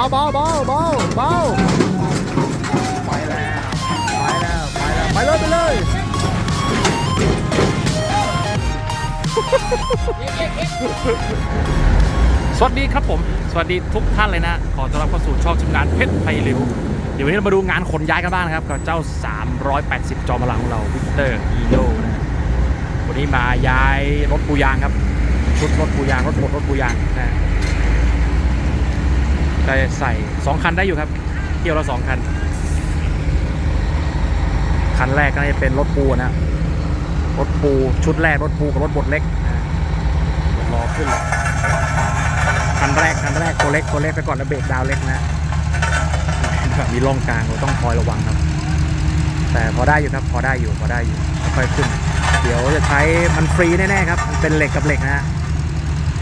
าเบาเบาเบาเบาไปแล้วไปแล้วไปแล้วไปเลยไปเลยสวัสดีครับผม สวัสดีทุกท่านเลยนะ ขอต้อนรับเข้าสู่ช่องทีมงานเพชรไพลิวเดี๋ยววันนี้เรามาดูงานขนย้ายกันบ้างนะครับ กับเจ้า 380 จอมพลังของเราวิกเตอร์อีโดนะวันนี้มาย้ายรถปูยางครับ ชุดรถปูยางรถบดรถปูยางนะ ได้ใส่ 2 คันได้อยู่ครับเที่ยวละ2คัน คันแรกก็น่าจะเป็นรถปูนะรถปูชุดแรกรถปูกับรถบดเล็กรอขึ้นคันแรกคันแรกตัวเล็กตัวเล็กไปก่อนแล้วเบรกดาวเล็กนะมีร่องกลางเราต้องคอยระวังครับ แต่พอได้อยู่ครับพอได้อยู่พอได้อยู่ค่อยขึ้น เดี๋ยวจะใช้มันฟรีแน่ๆครับ มันเป็นเหล็กกับเหล็กนะฮะ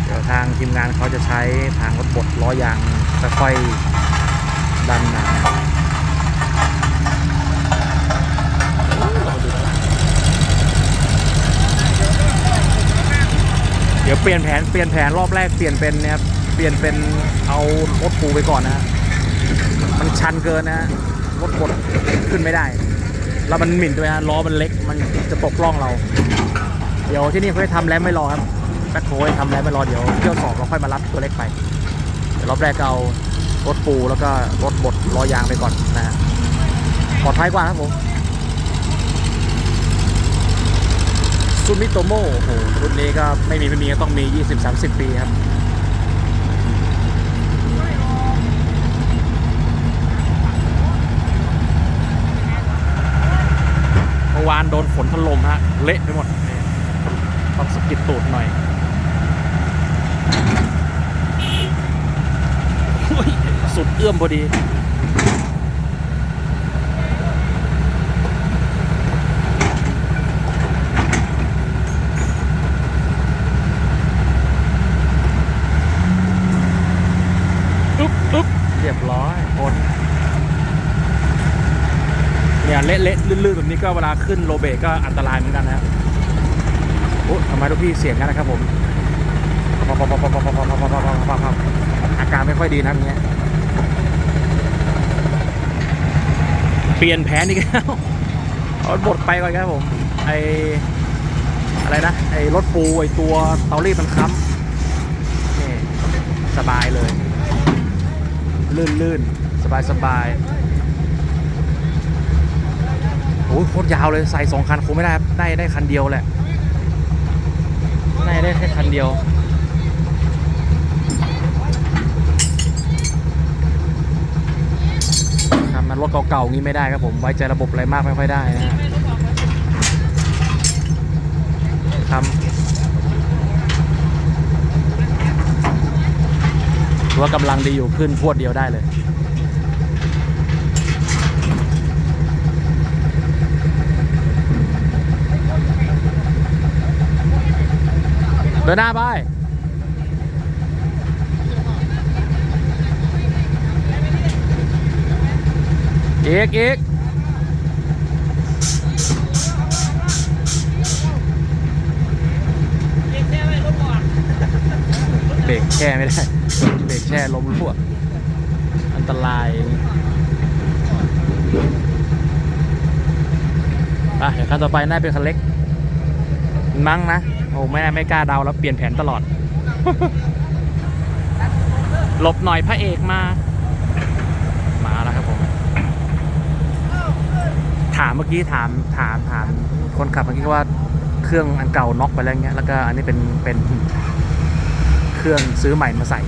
เดี๋ยวทางทีมงานเขาจะใช้ทางรถบดล้อยาง ค่อยๆดันมาเดี๋ยวเปลี่ยนแผนเปลี่ยนแผนรอบแรกเปลี่ยนเป็นเนะครับเปลี่ยนเป็นเอารถปูไปก่อนนะฮะมันชันเกินนะฮะรถบดขึ้นไม่ได้ แล้วมันหมิ่นด้วยฮะล้อมันเล็กมันจะตกล่องเรา เดี๋ยวที่นี่เขาให้ทำแล้วไม่รอครับแบ็คโฮให้ทำแล้วไม่รอเดี๋ยวเที่ยวสองเราค่อยมารับตัวเล็กไป รอบแรกก็เอารถปูแล้วก็รถบดล้อยางไปก่อนนะฮะปลอดภัยกว่าครับผมซูมิโตโมโอ้โหรุ่นนี้ก็ไม่มีไม่มีก็ต้องมี 20-30 ปีครับเมื่อวานโดนฝนถล่มฮะ เละไปหมด ต้องสกิดตูดหน่อย สุดเอื้อมพอดี อึ๊บอึ๊บเรียบร้อยโอนเนี่ยเละเละลื่นๆแบบนี้ก็เวลาขึ้นโรเบรกก็อันตรายเหมือนกันนะครับโอ้ทำไมทุกพี่เสียงกันนะครับผมอาการไม่ค่อยดีนะอย่างเงี้ย เปลี่ยนแผนอีกแล้วเอาบทไปก่อนครับผมไออะไรนะไอรถปูไอตัวเตารีดมันค้ำนี่สบายเลย ลื่นลื่นสบายสบายโอ้ยโคตรยาวเลยใส่สองคันคงไม่ได้ได้ได้คันเดียวแหละได้ได้แค่คันเดียว รันรถเก่าๆงี้ไม่ได้ครับผมไว้ใจระบบอะไรมากไม่ค่อยได้นะฮะครับว่ากำลังดีอยู่ขึ้นพวดเดียวได้เลยเดินหน้าไป อีกอีกเบรกแช่ไม่ได้เบรกแช่ล้มรั่วอันตรายอะเดี๋ยวคันต่อไปน่าเป็นคันเล็ก มั้งนะโอ้ไม่ไม่กล้าเดาแล้วเปลี่ยนแผนตลอด หลบหน่อยพระเอกมา ถามเมื่อกี้ถามถามถามคนขับเมื่อกี้ว่าเครื่องอันเก่าน็อกไปแล้วเงี้ยแล้วก็อันนี้เป็นเป็นเครื่องซื้อใหม่มาใส่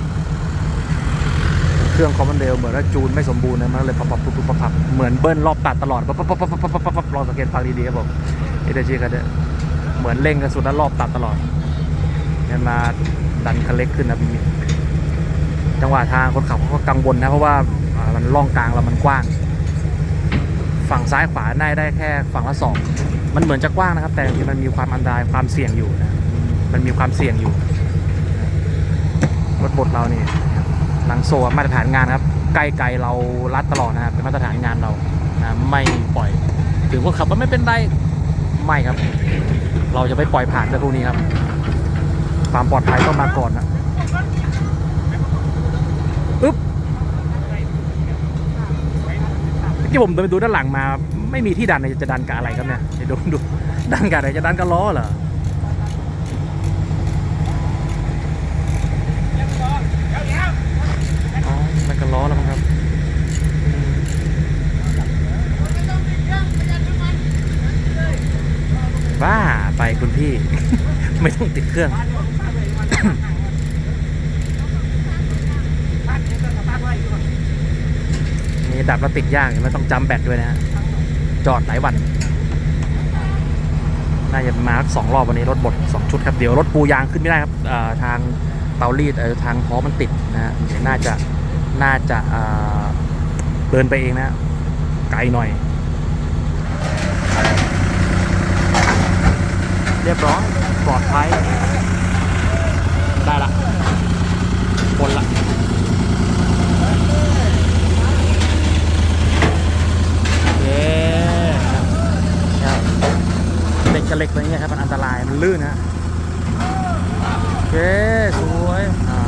เครื่องคอมมอนเดลเหมือนว่าจูนไม่สมบูรณ์นะมันเลยปับปับปุ๊บปับปับเหมือนเบิ้ลรอบตัดตลอดปับปับปับปับปับปับลองสังเกตฟังดีๆครับผมเอเดจีกันเด้อเหมือนเร่งกระสุนแล้วรอบตัดตลอดเนี่ยมาดันคันเล็กขึ้นนะพี่จังหวะทางคนขับเขาก็กังวลนะเพราะว่ามันล่องกลางเรามันกว้าง ฝั่งซ้ายขวาได้ได้แค่ฝั่งละสองมันเหมือนจะกว้างนะครับ แต่จริงมันมีความอันตรายความเสี่ยงอยู่นะมันมีความเสี่ยงอยู่รถบดเรานี่หลังโซ่มาตรฐานงานครับใกล้ไกลเรารัดตลอดนะครับเป็นมาตรฐานงานเรานะไม่ปล่อยถึงคนขับว่าไม่เป็นไรไม่ครับ เราจะไม่ปล่อยผ่านเรื่องพวกนี้ครับ ความปลอดภัยต้องมาก่อนนะอึ๊บ ที่ผมไปดูด้านหลังมา ไม่มีที่ดันเลยจะดันกับอะไรครับเนี่ยเดี๋ยวดูดูดันกับอะไรจะดันกับล้อเหรออ๋อดันกับล้อแล้วมั้งครับบ้าไปคุณพี่ ไม่ต้องติดเครื่อง มีดับแล้วติดยากไม่ต้องจำแบตด้วยนะฮะจอดหลายวัน น่าจะมาสองรอบวันนี้รถบดสองชุดครับ เดี๋ยวรถปูยางขึ้นไม่ได้ครับทางเตารีดทางท้อมันติดนะฮะน่าจะน่าจะเอ่อเดินไปเองนะไกลหน่อย เรียบร้อยปลอดภัยได้ละคนละ เย้ครับเหล็ กกับเล็กตัวนี้ครับมันอันตรายมันลื่นนะโอเคสวยอ่า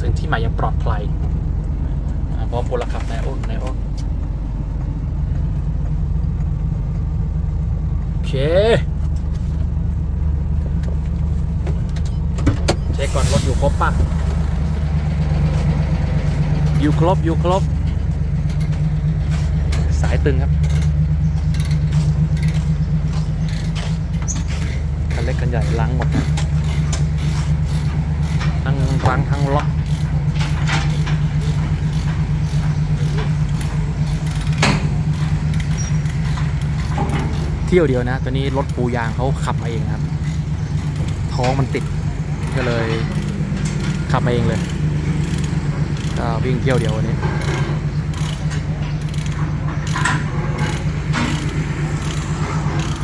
ถึงที่หมายยังปลอดภัยอ่าพร้อมพลขับนายโอ้นายโอ้โอเค เช็คก่อนรถอยู่ครบป่ะ อยู่ครบอยู่ครบ สายตึงครับคันเล็กกันใหญ่ล้างหมดนะทั้งฟังทั้งล็อกเที่ยวเดียวนะ ตอนนี้รถปูยางเขาขับมาเองครับ ท้องมันติดก็เลยขับมาเองเลย ก็วิ่งเที่ยวเดียววันนี้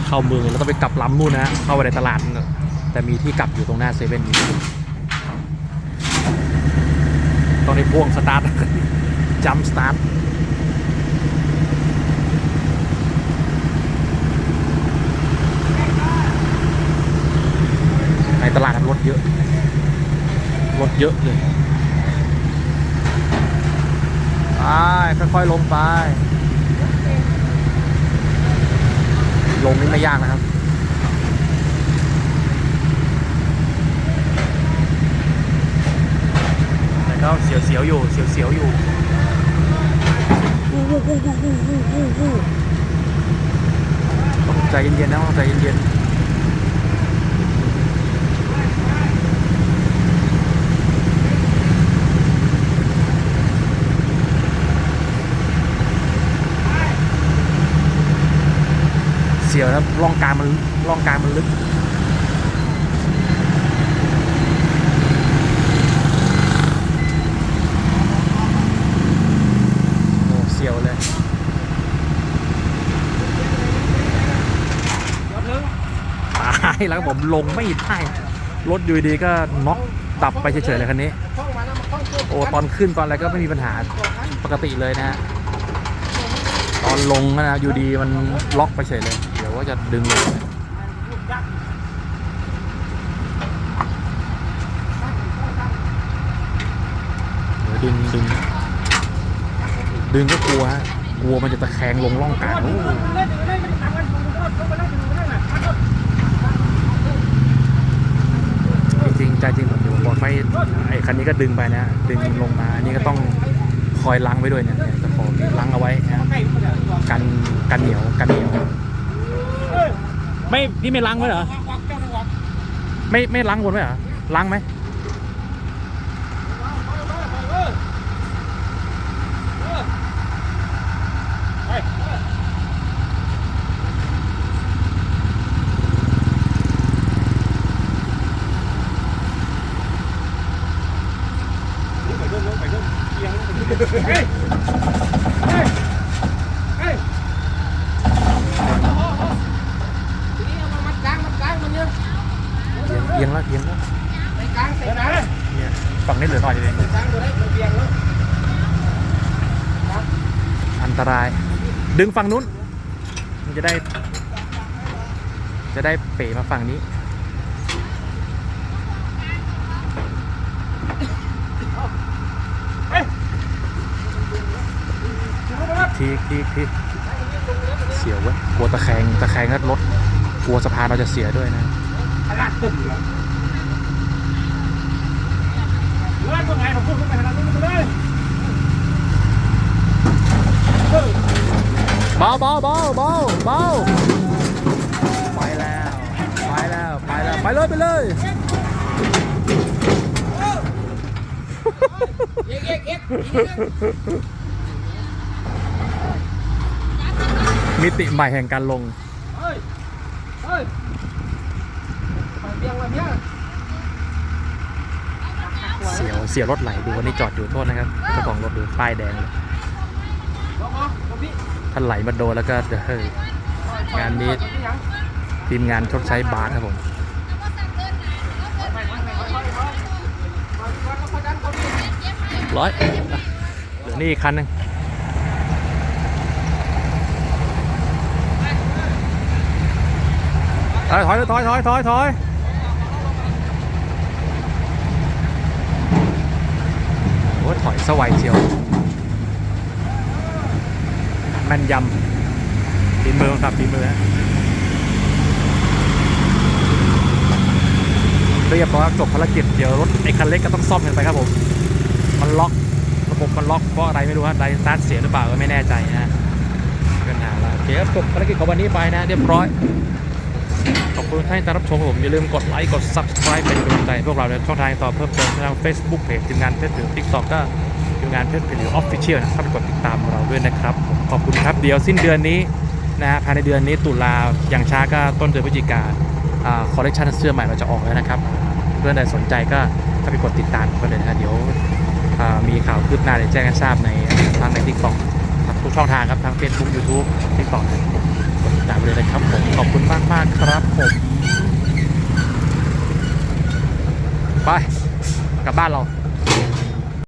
เข้าเมืองแล้วต้องไปกลับลำนู่นนะเข้าไปในตลาด แต่มีที่กลับอยู่ตรงหน้าเซเว่นนี้ตอนนี้พ่วงสตาร์ทจัมสตาร์ทในตลาดรถเยอะ รถเยอะเลย ไป ค่อยๆลงไป ลงนี่ไม่ยากนะครับแต่ก็เสียวๆอยู่ เสียวๆอยู่ต้องใจเย็นๆนะต้องใจเย็นๆ สียวนะร่องกลางมันร่องกลางมันลึกโอ้เสียวเลยตายแล้วผมลงไม่ได้รถอยู่ดีก็น็อกดับไปเฉยๆเลยคันนี้ โอ้ตอนขึ้นตอนอะไรก็ไม่มีปัญหาปกติเลยนะฮะตอนลงนะอยู่ดีมันล็อกไปเฉยเลย เดี๋ยวว่าจะดึงลงดึงดึงดึงก็กลัวฮะกลัวมันจะตะแคงลงร่องกลางจริงใจจริงผมจะบอกไม่ไอ้คันนี้ก็ดึงไปนะ ดึงลงมาอันนี้ก็ต้องคอยล้างไว้ด้วยเนี่ยเนี่ยจะขอล้างเอาไว้นะกันกันเหนียวกันเหนียว ไม่พี่ไม่ล้างไว้เหรอไม่ไม่ล้างวนไว้เหรอล้างไหม ตราย ดึงฝั่งนู้น มันจะได้ จะได้เป๋มาฝั่งนี้ ทีทีทีเสียวเว้ยกลัวตะแคงตะแคงก็รถกลัวสะพานเราจะเสียด้วยนะเลื่อนตรงไหนผมพูดตรงไปนางนั้เลย เออเบาเบาเบาเบาเบาไปแล้ว ไปแล้ว ไปแล้ว ไปเลยไปเลยเอ็กเอ็กเอ็กมิติใหม่แห่งการลง เฮ้ย เฮ้ยไปเบียงมาเบียงเสียวเสียวรถไหลดูวันนี้จอดอยู่โทษนะครับเจ้าของรถดูป้ายแดงเลยลงมาลงพี่ ถ้าไหลมาโดนแล้วก็เฮ้ยงานนี้ทีมงานชดใช้บาสครับผมร้อยเหลือนี่อีกคันหนึ่งถอยถอยถอยถอยถอยถอยโอ้ถอยสวัยเชียว แม่นยำปีมือครับปีมือฮะเรียบร้อยจบภารกิจเดี๋ยวรถไอ้คันเล็กก็ต้องซ่อมกันไปครับผม มันล็อกระบบมันล็อกเพราะอะไรไม่รู้ฮะไดสตาร์ทเสียหรือเปล่าก็ไม่แน่ใจนะฮะปัญหาแล้วโอเคครับจบภารกิจของวันนี้ไปนะ เรียบร้อย ขอบคุณท่านที่รับชมผม อย่าลืมกดไลค์กด subscribe เป็นกำลังใจพวกเราในช่องทางต่อเพิ่มเติมทาง Facebook เพจทีมงานเพจหรือ TikTok ก็ทีมงานเพจหรือ Official นะครับกดติดตามเราด้วยนะครับผม ขอบคุณครับเดี๋ยวสิ้นเดือนนี้นะฮะภายในเดือนนี้ตุลาอย่างช้าก็ต้นเดือนพฤศจิกาคอลเลคชันเสื้อใหม่เราจะออกแล้วนะครับ เพื่อนใดสนใจก็เข้าไปกดติดตามกันเลยนะฮะเดี๋ยวมีข่าวคืบหน้าเดี๋ยวแจ้งให้ทราบในทางใน TikTok ครับทุกช่องทางครับทั้ง Facebook YouTube TikTok กดติดตามเลยนะครับผมขอบคุณมากมากครับผมไปกลับบ้านเรา